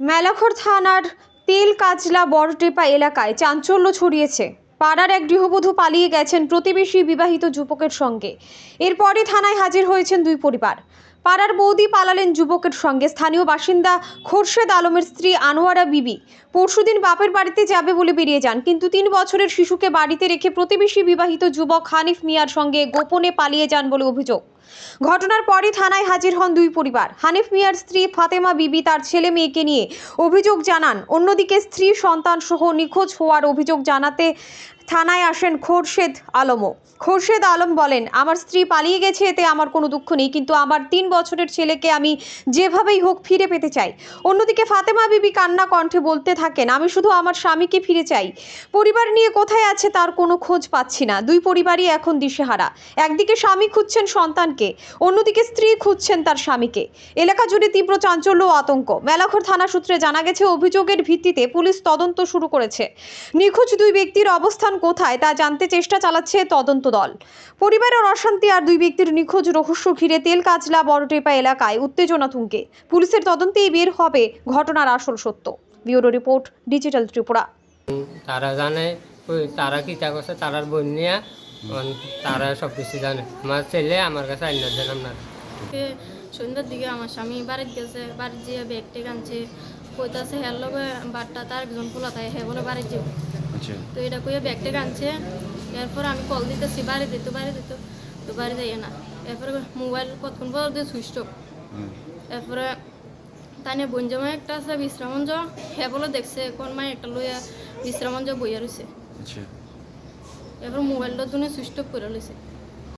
মেলাখোর থানার তেল কাজলা বড়টেপা এলাকায় চাঞ্চল্য ছড়িয়েছে। পাড়ার এক গৃহবধূ পালিয়ে গেছেন প্রতিবেশী বিবাহিত যুবকের সঙ্গে। এরপরই থানায় হাজির হয়েছেন দুই পরিবার। পাড়ার বৌদি পালালেন যুবকের সঙ্গে। স্থানীয় বাসিন্দা খোরশেদ আলমের স্ত্রী আনোয়ারা বিবি পরশুদিন বাপের বাড়িতে যাবে বলে বেরিয়ে যান, কিন্তু তিন বছরের শিশুকে বাড়িতে রেখে প্রতিবেশী বিবাহিত যুবক হানিফ মিয়ার সঙ্গে গোপনে পালিয়ে যান বলে অভিযোগ। ঘটনার পরই থানায় হাজির হন দুই পরিবার। হানিফ মিয়ার স্ত্রী ফাতেমা বিবি তার ছেলে মেয়েকে নিয়ে অভিযোগ জানান। অন্যদিকে স্ত্রী, সন্তান সহ নিখোঁজ হওয়ার অভিযোগ জানাতে থানায় আসেন খোরশেদ আলমও। খোরশেদ আলম বলেন, আমার স্ত্রী পালিয়ে গেছে, এতে আমার কোনো দুঃখ নেই, কিন্তু আমার তিন বছরের ছেলেকে আমি যেভাবেই হোক ফিরে পেতে চাই। অন্যদিকে ফাতেমা বিবি কান্না কণ্ঠে বলতে থাকেন, আমি শুধু আমার স্বামীকে ফিরে চাই। পরিবার নিয়ে কোথায় আছে তার কোনো খোঁজ পাচ্ছি না। দুই পরিবারই এখন দিশেহারা। একদিকে স্বামী খুঁজছেন সন্তানকে অন্যদিকে স্ত্রী খুঁজছেন তার স্বামীকে। এলাকা জুড়ে তীব্র চাঞ্চল্য ও আতঙ্ক। মেলাঘর থানা সূত্রে জানা গেছে, অভিযোগের ভিত্তিতে পুলিশ তদন্ত শুরু করেছে। নিখোঁজ দুই ব্যক্তির অবস্থান কোথায় তা জানতে চেষ্টা চালাচ্ছে তদন্ত দল। পরিবারের অশান্তি আর দুই ব্যক্তির নিখোঁজ রহস্য ঘিরে তেল কাজলা বড়টেপা এলাকায় উত্তেজনা তুঙ্গে পুলিশের তদন্তেই বের হবে ঘটনার আসল সত্য। Bureau report, digital Tripura. তারা জানে তারা কিতা করছে? তারার বোন নিয়ে তারা সব কিছু জানে। আমার ছেলে আমার কাছে আইন জানাম না সন্ধ্যার দিকে আমার স্বামী বাড়িতে গেছে বাড়িতে যেয়ে ব্যাগ টেক আনছে কইতাছে হের লগে বাট্টা তার একজন পোলা তাই হে বলে বাড়িতে যাব আচ্ছা। তো এটা কইয়া ব্যাগ টেক আনছে এরপর আমি কল দিতেছি বাড়ি দিত বাড়ি দিত তো। বাড়ি যাই না। এরপরে মোবাইল কতক্ষণ পর দিয়ে সুইচ অফ। এরপরে তাই বঞ্জমা একটা আছে বিশ্রামঞ্জ হে বলে দেখছে কোন মাই একটা লইয়া বিশ্রামঞ্জ বইয়া রয়েছে এরপর মোবাইলটা দুনে সুইচ অফ করে লইছে।